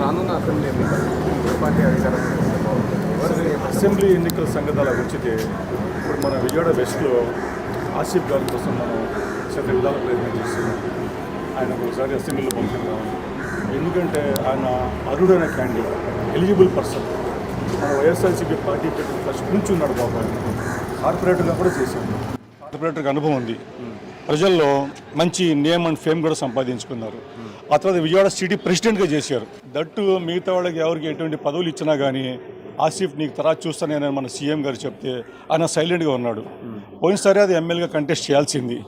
రానున్న assembly assembly ఎన్నికల సంగతి అలా వచ్చితే ఇప్పుడు మన విజయవాడ వెస్ట్లో ఆసిఫ్ గారి కోసం మనం శత విధాల ప్రయత్నం చేస్తున్నాం ఆయన ఒకసారి అసెంబ్లీలో పంపిద్దాం ఎందుకంటే ఆయన అర్హుడైన క్యాండిడేట్ ఎలిజిబుల్ పర్సన్ మన వైఎస్ఆర్సీపీ పార్టీ పెట్టిన ఫస్ట్ నుంచి ఉన్నాడు బాబు కార్పొరేటర్గా కూడా చేశాడు కార్పొరేటర్కి అనుభవం ఉంది. ప్రజల్లో మంచి నేమ్ అండ్ ఫేమ్ కూడా సంపాదించుకున్నారు. ఆ తర్వాత విజయవాడ సిటీ ప్రెసిడెంట్గా చేశారు. దట్టు మిగతా వాళ్ళకి ఎవరికి ఎటువంటి పదవులు ఇచ్చినా కానీ ఆసిఫ్ నీకు తర్వాత చూస్తానని మన సీఎం గారు చెప్తే ఆయన సైలెంట్గా ఉన్నాడు. పోయినసారి అది ఎమ్మెల్యేగా కంటెస్ట్ చేయాల్సింది.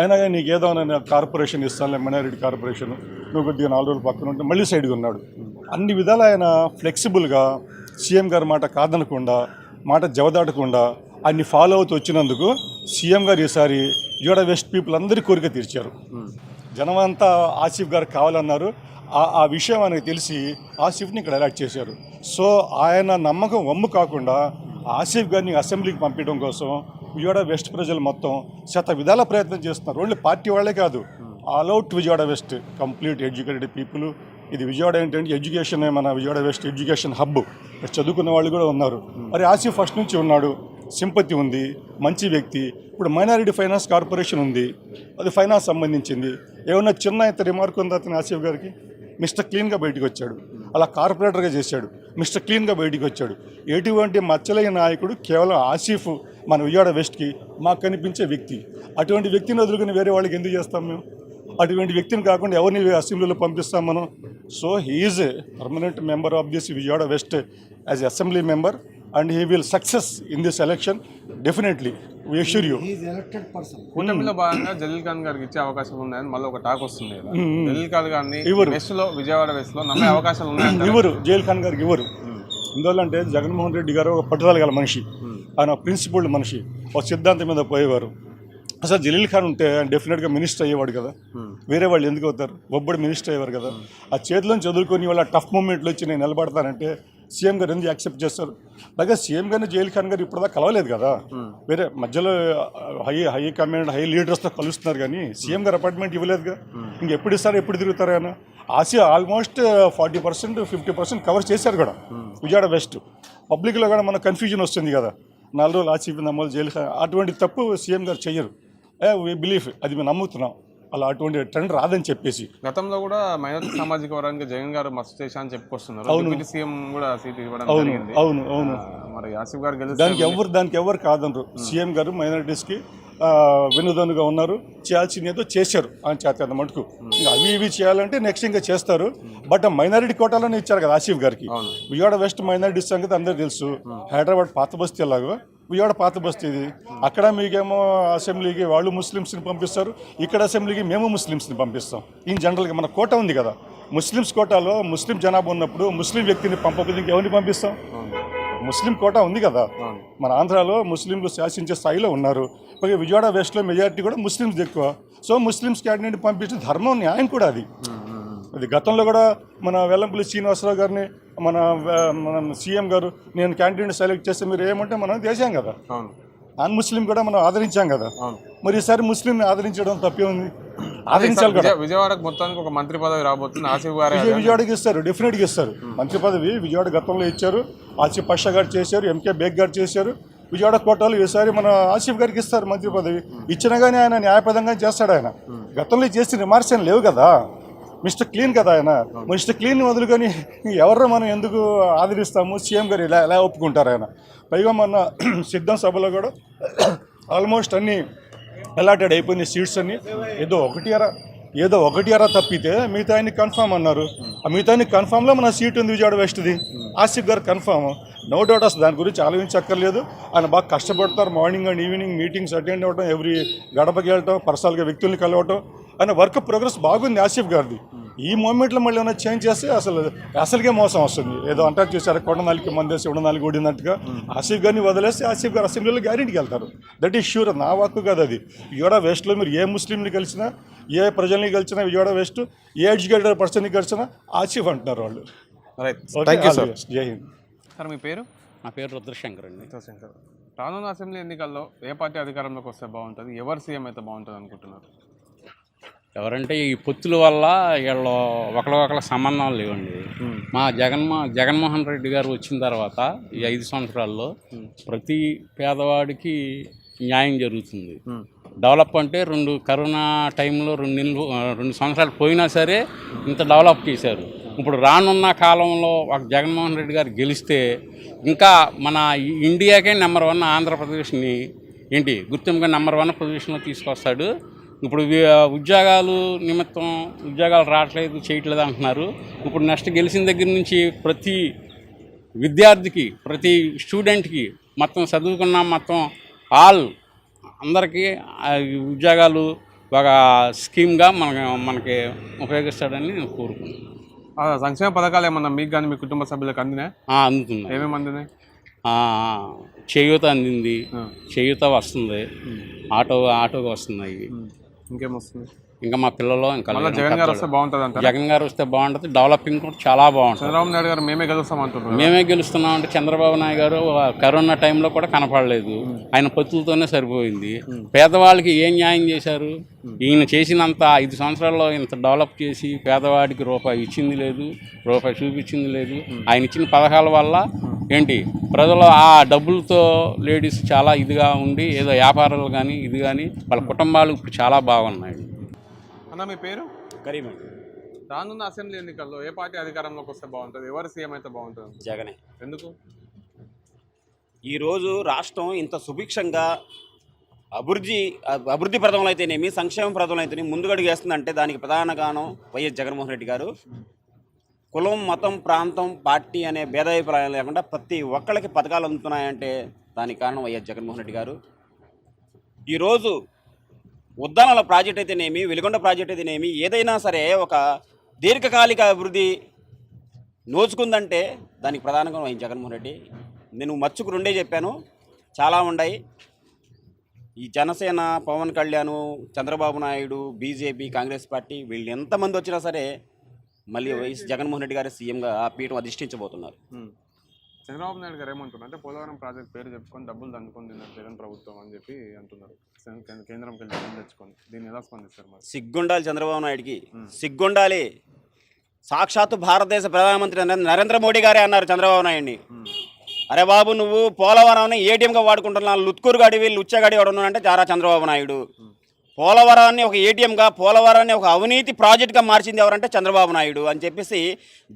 అయినా కానీ నీకు ఏదో కార్పొరేషన్ ఇస్తాను మైనారిటీ కార్పొరేషన్. నువ్వు కొద్దిగా నాలుగు రోజులు పక్కన ఉంటే మళ్ళీ సైడ్గా ఉన్నాడు. అన్ని విధాలు ఆయన ఫ్లెక్సిబుల్గా సీఎం గారి మాట కాదనకుండా మాట జవదాటకుండా అన్ని ఫాలో అవుతూ వచ్చినందుకు సీఎం గారు ఈసారి యూడ వెస్ట్ పీపుల్ అందరి కోరిక తీర్చారు. జనం అంతా ఆసిఫ్ గారు కావాలన్నారు. ఆ- ఆ విషయం ఆయనకు తెలిసి ఆసిఫ్ని ఇక్కడ ఎలక్ట్ చేశారు. సో ఆయన నమ్మకం వమ్ము కాకుండా ఆసిఫ్ గారిని అసెంబ్లీకి పంపించడం కోసం విజయవాడ వెస్ట్ ప్రజలు మొత్తం శత విధాల ప్రయత్నం చేస్తున్నారు. ఓన్లీ పార్టీ వాళ్ళే కాదు. All out Vijayawada west complete educated people. ఇది విజయవాడ ఏంటంటే ఎడ్యుకేషన్ మన విజయవాడ వెస్ట్ ఎడ్యుకేషన్ హబ్. చదువుకున్న వాళ్ళు కూడా ఉన్నారు. మరి ఆసిఫ్ ఫస్ట్ నుంచి ఉన్నాడు. సింపతి ఉంది మంచి వ్యక్తి. ఇప్పుడు మైనారిటీ ఫైనాన్స్ కార్పొరేషన్ ఉంది అది ఫైనాన్స్ సంబంధించింది. ఏమన్నా చిన్న ఇంత రిమార్క్ ఉందా అతని ఆసిఫ్ గారికి? మిస్టర్ క్లీన్గా బయటికి వచ్చాడు. అలా కార్పొరేటర్గా చేశాడు. మిస్టర్ క్లీన్గా బయటికి వచ్చాడు. ఎటువంటి మచ్చలైన నాయకుడు కేవలం ఆసిఫ్ మన విజయవాడ వెస్ట్కి మాకు కనిపించే వ్యక్తి. అటువంటి వ్యక్తిని వదులుకుని వేరే వాళ్ళకి ఎందుకు చేస్తాం మేము? అటువంటి వ్యక్తిని కాకుండా ఎవరిని అసెంబ్లీలో పంపిస్తాం మనం? So he is permanent member of this Vijayawada west as assembly member. And he will success in this election definitely we assure you కూటమిలో భాగంగా జలీల్ ఖాన్ గారికి ఇచ్చే అవకాశం ఉన్నాయని మళ్ళీ ఒక టాక్ వస్తుంది జలీల్ ఖాన్ గారిని ఇవ్వరు. వెస్ట్లో విజయవాడ వెస్ట్లో నమ్మే అవకాశాలు ఉన్నాయంటారా? ఇవ్వరు. జైల్ ఖాన్ గారికి ఇవ్వరు. ఎందువల్లంటే జగన్మోహన్ రెడ్డి గారు ఒక పట్టుదల గల మనిషి. ఆయన ప్రిన్సిపల్డ్ మనిషి. ఒక సిద్ధాంతం మీద పోయేవారు. అసలు జలీల్ ఖాన్ ఉంటే ఆయన డెఫినెట్గా మినిస్టర్ అయ్యేవాడు కదా. వేరే వాళ్ళు ఎందుకు అవుతారు? ఒబ్బడి మినిస్టర్ అయ్యేవారు కదా. ఆ చేతిలో చదువుకొని వాళ్ళ టఫ్ మూమెంట్లు వచ్చి నేను నిలబడతానంటే సీఎం గారు ఎందుకు యాక్సెప్ట్ చేస్తారు? అలాగే సీఎం గారిని జైల్ ఖాన్ గారు ఇప్పటిదాకా కలవలేదు కదా? వేరే మధ్యలో హై హై కమాండ్ హై లీడర్స్తో కలుస్తున్నారు కానీ సీఎం గారు అపాయింట్మెంట్ ఇవ్వలేదుగా? ఇంకెప్పుడు ఇస్తారు ఎప్పుడు తిరుగుతారు ఆయన? Asia almost forty percent fifty percent cover చేశారు కూడా. విజయవాడ వెస్ట్. పబ్లిక్లో కూడా మన కన్ఫ్యూజన్ వస్తుంది కదా. నాలుగు రోజులు ఆసిఫ్ నమ్మలు జైలు ఖాన్ అటువంటి తప్పు సీఎం గారు వి బిలీఫ్ అది మేము నమ్ముతున్నాం. అలా అటువంటి ట్రెండ్ రాదని చెప్పేసి. గతంలో కూడా మైనారిటీ సామాజిక వర్గానికి జగన్ గారు మస్తు చేశా అని చెప్పుకొస్తున్నారు సీఎం కూడా సీట్ ఇవ్వడం అవును అవును అవును. మరి ఆసిఫ్ గారు దానికి ఎవరు దానికి ఎవరు కాదనరు. సీఎం గారు మైనారిటీస్కి వినోదనుగా ఉన్నారు. చేయాల్సింది ఏదో చేశారు అని చేత మటుకు. ఇంకా అవి ఇవి చేయాలంటే నెక్స్ట్ ఇంకా చేస్తారు. బట్ మైనారిటీ కోటాలోనే ఇచ్చారు కదా ఆసిఫ్ గారికి. అవును. విజయవాడ వెస్ట్ మైనారిటీ సంగతి అందరికీ తెలుసు. హైదరాబాద్ పాత బస్తీ ఎలాగో. విజయవాడ పాత బస్తీ ఇది. అక్కడ మీకేమో అసెంబ్లీకి వాళ్ళు ముస్లిమ్స్ని పంపిస్తారు. ఇక్కడ అసెంబ్లీకి మేము ముస్లిమ్స్ని పంపిస్తాం. ఇన్ జనరల్గా మన కోట ఉంది కదా. ముస్లిమ్స్ కోటాలో ముస్లిం జనాభా ఉన్నప్పుడు ముస్లిం వ్యక్తిని పంపకపోతే ఇంకెవరిని పంపిస్తాం? ముస్లిం కోటా ఉంది కదా. మన ఆంధ్రాలో ముస్లింలు శాసించే స్థాయిలో ఉన్నారు. పైగా విజయవాడ వెస్ట్లో మెజారిటీ కూడా ముస్లిమ్స్ ఎక్కువ. సో ముస్లిమ్స్ క్యాండిడేట్ పంపించిన ధర్మం న్యాయం కూడా అది. అది గతంలో కూడా మన వెల్లంపల్లి శ్రీనివాసరావు గారిని మన సీఎం గారు నేను క్యాండిడేట్ సెలెక్ట్ చేస్తే మీరు ఏమంటే మనం చేశాం కదా. నాన్ ముస్లిం కూడా మనం ఆదరించాం కదా. మరి ఈసారి ముస్లింని ఆదరించడం తప్పే ఉంది ఆదరించాలి కదా. విజయ- విజయవాడకు మొత్తానికి ఒక మంత్రి పదవి రాబోతుంది. ఆసిఫ్ గారే విజయ విజయవాడకి ఇస్తారు డెఫినెట్గా ఇస్తారు. మంత్రి పదవి విజయవాడ గతంలో ఇచ్చారు. ఆసిఫ్ పాషా గారు చేశారు ఎంకే బేగ్ గారు చేశారు. విజయవాడ కోటాలు ఈసారి మన ఆసిఫ్ గారికి ఇస్తారు మంత్రి పదవి. ఇచ్చినా కానీ ఆయన న్యాయపదంగా చేస్తాడు ఆయన. గతంలో చేసిన విమర్శలు లేవు కదా. మిస్టర్ క్లీన్ కదా ఆయన. మిస్టర్ క్లీన్ వదులుకొని ఎవరు మనం ఎందుకు ఆదరిస్తాము? సీఎం గారు ఇలా ఎలా ఒప్పుకుంటారు ఆయన. పైగా మొన్న సిద్ధం సభలో కూడా ఆల్మోస్ట్ అన్ని అలాటెడ్ అయిపోయిన సీట్స్ అన్ని. ఏదో ఒకటి అరా ఏదో ఒకటి అరా తప్పితే మిగతా ఆయన కన్ఫామ్ అన్నారు. ఆ మిగతా ఆయన కన్ఫామ్లో మన సీట్ ఉంది విజయవాడ వెస్ట్ది. ఆసిఫ్ గారు కన్ఫామ్. నో డౌట్ అసలు దాని గురించి ఆలోచించక్కర్లేదు. ఆయన బాగా కష్టపడతారు. Morning and evening meetings attend అవ్వడం ఎవ్రీ గడపకి వెళ్ళటం పర్సనల్గా వ్యక్తుల్ని కలవటం ఆయన వర్క్ ప్రోగ్రెస్ బాగుంది ఆసిఫ్ గారిది. ఈ మూమెంట్లో మళ్ళీ ఏమైనా చేంజ్ చేస్తే అసలు అసలుకే మోసం వస్తుంది. ఏదో అంటారు చూసారు కొండ నాలుగు మందేసి ఉండ నాలుగు ఓడినట్టుగా ఆసిఫ్ గారిని వదిలేస్తే ఆసిఫ్ గారు అసెంబ్లీలో గ్యారెంటీకి వెళ్తారు. దట్ ఈస్ షూర్ నా వాక్కు కాదు అది. విజయవాడ వెస్ట్లో మీరు ఏ ముస్లింని కలిసినా ఏ ప్రజల్ని కలిసినా విజయవాడ వెస్ట్ ఏ ఎడ్యుకేటెడ్ పర్సన్ని కలిసినా ఆసిఫ్ అంటున్నారు వాళ్ళు. Thank you sir. జై హింద్ సార్ మీ పేరు? నా పేరు రుద్రశంకర్ అండి. శంకర్ రానున్న అసెంబ్లీ ఎన్నికల్లో ఏ పార్టీ అధికారంలోకి వస్తే బాగుంటుంది? ఎవరు సీఎం అయితే బాగుంటుంది అనుకుంటున్నారు? ఎవరంటే ఈ పొత్తుల వల్ల వీళ్ళు ఒకరికొకరి సంబంధం లేవండి. మా జగన్మో జగన్మోహన్ రెడ్డి గారు వచ్చిన తర్వాత ఈ ఐదు సంవత్సరాల్లో ప్రతి పేదవాడికి న్యాయం జరుగుతుంది. డెవలప్ అంటే రెండు కరోనా టైంలో రెండు నెలలు రెండు సంవత్సరాలు పోయినా సరే ఇంత డెవలప్ చేశారు. ఇప్పుడు రానున్న కాలంలో ఒక జగన్మోహన్ రెడ్డి గారు గెలిస్తే ఇంకా మన ఇండియాకే నెంబర్ వన్ ఆంధ్రప్రదేశ్ని ఏంటి గుర్తింపుగా నెంబర్ వన్ పొజిషన్లో తీసుకొస్తాడు. ఇప్పుడు ఉద్యోగాలు నిమిత్తం ఉద్యోగాలు రావట్లేదు చేయట్లేదు అంటున్నారు. ఇప్పుడు నెక్స్ట్ గెలిచిన దగ్గర నుంచి ప్రతి విద్యార్థికి ప్రతి స్టూడెంట్కి మొత్తం చదువుకున్న మొత్తం ఆల్ అందరికీ ఉద్యోగాలు ఒక స్కీమ్గా మన మనకి ఉపయోగిస్తాడని నేను కోరుకున్నాను సంక్షేమ పథకాలు ఏమన్నా మీకు కానీ మీ కుటుంబ సభ్యులకు అందినాయి? ఆ, అందుతున్నాయి. ఏమేమి అందినాయి? చేయూత అందింది. చేయూత వస్తుంది. ఆటో ఆటోకి వస్తున్నాయి. ఇంకేమొస్తుంది? ఇంకా మా పిల్లలు ఇంకా. జగన్ గారు వస్తే బాగుంటుంది జగన్ గారు వస్తే బాగుంటుంది డెవలపింగ్ కూడా చాలా బాగుంటుంది. చంద్రబాబు నాయుడు గారు మేమే గెలుస్తాం అంటున్నారు. మేమే గెలుస్తున్నాం అంటే చంద్రబాబు నాయుడు గారు కరోనా టైంలో కూడా కనపడలేదు. ఆయన పొత్తులతోనే సరిపోయింది. పేదవాళ్ళకి ఏం న్యాయం చేశారు? ఈయన చేసినంత ఐదు సంవత్సరాల్లో ఇంత డెవలప్ చేసి పేదవాడికి రూపాయి ఇచ్చింది లేదు రూపాయి చూపించింది లేదు. ఆయన ఇచ్చిన పథకాల వల్ల ఏంటి? ప్రజలు ఆ డబ్బులతో లేడీస్ చాలా ఇదిగా ఉండి ఏదో వ్యాపారాలు కానీ ఇది కానీ వాళ్ళ కుటుంబాలు ఇప్పుడు చాలా బాగున్నాయి. అన్న మీ పేరు? కరీమే రానున్న అసెంబ్లీ ఎన్నికల్లో ఏ పార్టీ అధికారంలోకి వస్తే బాగుంటుంది? ఎవరు సీఎం అయితే బాగుంటుంది? జగనే. ఎందుకు? ఈరోజు రాష్ట్రం ఇంత సుభిక్షంగా అభివృద్ధి అభివృద్ధి ప్రదంలో అయితేనేమి సంక్షేమ ప్రదంలో అయితేనేమి ముందుగడుగు వేస్తుందంటే దానికి ప్రధాన కారణం వైఎస్ జగన్మోహన్ రెడ్డి గారు. కులం మతం ప్రాంతం పార్టీ అనే భేదాభిప్రాయం లేకుండా ప్రతి ఒక్కళ్ళకి పథకాలు అందుతున్నాయంటే దానికి కారణం వైఎస్ జగన్మోహన్ రెడ్డి గారు. ఈరోజు ఉద్దానాల ప్రాజెక్ట్ అయితేనేమి వెలిగొండ ప్రాజెక్ట్ అయితేనేమి ఏదైనా సరే ఒక దీర్ఘకాలిక అభివృద్ధి నోచుకుందంటే దానికి ప్రధానంగా వైఎస్ జగన్మోహన్ రెడ్డి. నేను మచ్చుకు రెండే చెప్పాను. చాలా ఉన్నాయి. ఈ జనసేన పవన్ కళ్యాణ్ చంద్రబాబు నాయుడు బీజేపీ కాంగ్రెస్ పార్టీ వీళ్ళు ఎంతమంది వచ్చినా సరే మళ్ళీ వైఎస్ జగన్మోహన్ రెడ్డి గారు సీఎంగా ఆ పీఠం అధిష్ఠించబోతున్నారు. చంద్రబాబు నాయుడు గారు ఏమంటున్నారు? అంటే పోలవరం ప్రాజెక్ట్ పేరు చెప్పుకొని డబ్బులు దండుకొని తిన్నారు జగన్ ప్రభుత్వం అని చెప్పి అంటున్నారు. కేంద్ర- డబ్బులు తెచ్చుకొని. దీన్ని ఎలా స్పందిస్తారు మరి? సిగ్గుండాలి చంద్రబాబు నాయుడికి. సిగ్గుండాలి. సాక్షాత్తు భారతదేశ ప్రధానమంత్రి నరేంద్ర- మోడీ గారే అన్నారు చంద్రబాబు నాయుడిని. అరే బాబు నువ్వు పోలవరాన్ని ఏటీఎంగా వాడుకుంటున్నా లుత్కూరు గాడివి లుచ్చగాడి వాడున్నానంటే చారా చంద్రబాబు నాయుడు. పోలవరాన్ని ఒక ఏటీఎంగా పోలవరాన్ని ఒక అవినీతి ప్రాజెక్ట్గా మార్చింది ఎవరంటే చంద్రబాబు నాయుడు అని చెప్పేసి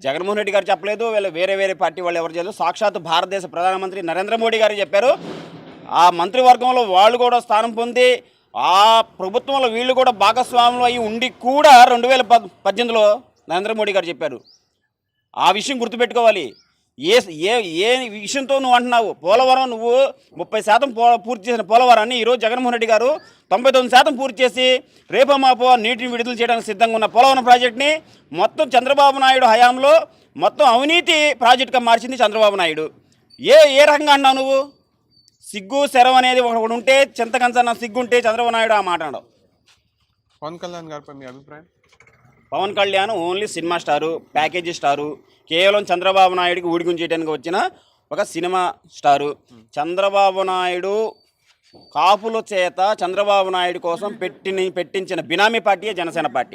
జగన్మోహన్ రెడ్డి గారు చెప్పలేదు. వీళ్ళు వేరే వేరే పార్టీ వాళ్ళు ఎవరు చేయలేదు సాక్షాత్ భారతదేశ ప్రధానమంత్రి నరేంద్ర మోడీ గారు చెప్పారు. ఆ మంత్రివర్గంలో వాళ్ళు కూడా స్థానం పొంది ఆ ప్రభుత్వంలో వీళ్ళు కూడా భాగస్వాములు అయి ఉండి కూడా రెండు వేల పద్ పద్దెనిమిదిలో నరేంద్ర మోడీ గారు చెప్పారు. ఆ విషయం గుర్తుపెట్టుకోవాలి. ఏ ఏ ఏ విషయంతో నువ్వు అంటున్నావు? పోలవరం నువ్వు ముప్పై శాతం పో పూర్తి చేసిన పోలవరాన్ని ఈరోజు జగన్మోహన్ రెడ్డి గారు తొంభై తొమ్మిది శాతం పూర్తి చేసి రేపో మాపో నీటిని విడుదల చేయడానికి సిద్ధంగా ఉన్న పోలవరం ప్రాజెక్ట్ని మొత్తం చంద్రబాబు నాయుడు హయాంలో మొత్తం అవినీతి ప్రాజెక్ట్గా మార్చింది చంద్రబాబు నాయుడు. ఏ ఏ రకంగా అన్నావు నువ్వు? సిగ్గు శరం అనేది ఒకటి ఉంటే చింతకంచన్న సిగ్గు ఉంటే చంద్రబాబు నాయుడు ఆ మాట పవన్ కళ్యాణ్ గారిపై మీ అభిప్రాయం? Pawan Kalyan only cinema star package star. కేవలం చంద్రబాబు నాయుడికి ఊడిగుంచేయడానికి వచ్చిన ఒక సినిమా స్టారు. చంద్రబాబు నాయుడు కాపుల చేత చంద్రబాబు నాయుడు కోసం పెట్టిన పెట్టించిన బినామీ పార్టీయే జనసేన పార్టీ.